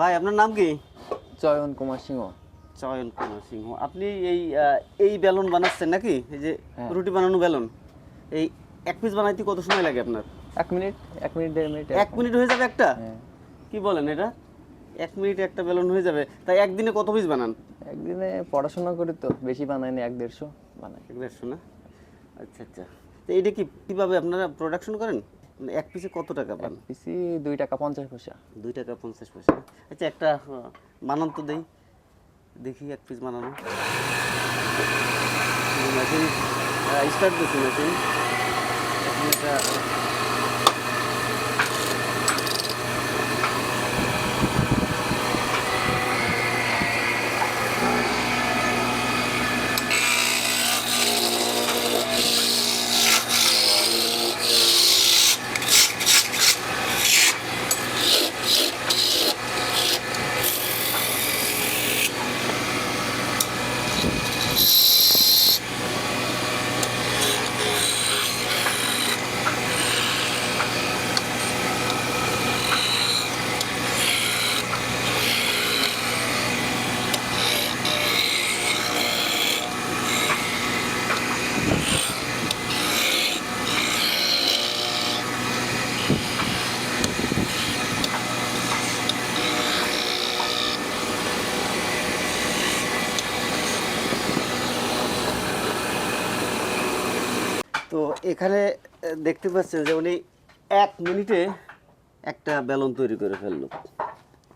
ভাই আপনার নাম কি? চয়ন কুমার সিংহ। চয়ন কুমার সিংহ। আপনি এই এই বেলুন বানাচ্ছেন নাকি? এই যে হ্যাঁ। রুটি বানানো বেলুন। এই এক পিস বানাইতে কত সময় লাগে আপনার? এক মিনিট এক মিনিট দেড় মিনিট এক মিনিট হয়ে যাবে একটা? হ্যাঁ। কি বলেন এটা? এক মিনিটে একটা বেলুন হয়ে যাবে। তাই একদিনে কত পিস বানান? একদিনে পড়াশোনা করি তো বেশি বানাইনি এক দেড়শো বানাই। এক দেড়শো না? আচ্ছা আচ্ছা। তো এটা কি কীভাবে আপনারা প্রোডাকশন করেন? এক পিসে কত টাকা পান? পিসি দুই টাকা পঞ্চাশ পয়সা। দুই টাকা পঞ্চাশ পয়সা। আচ্ছা একটা মানান তো দেই। দেখি এক পিস মানানো মেশিন স্টার্ট দিচ্ছি মেশিন তো এখানে দেখতে পাচ্ছেন যে উনি এক মিনিটে একটা বেলুন তৈরি করে ফেলল।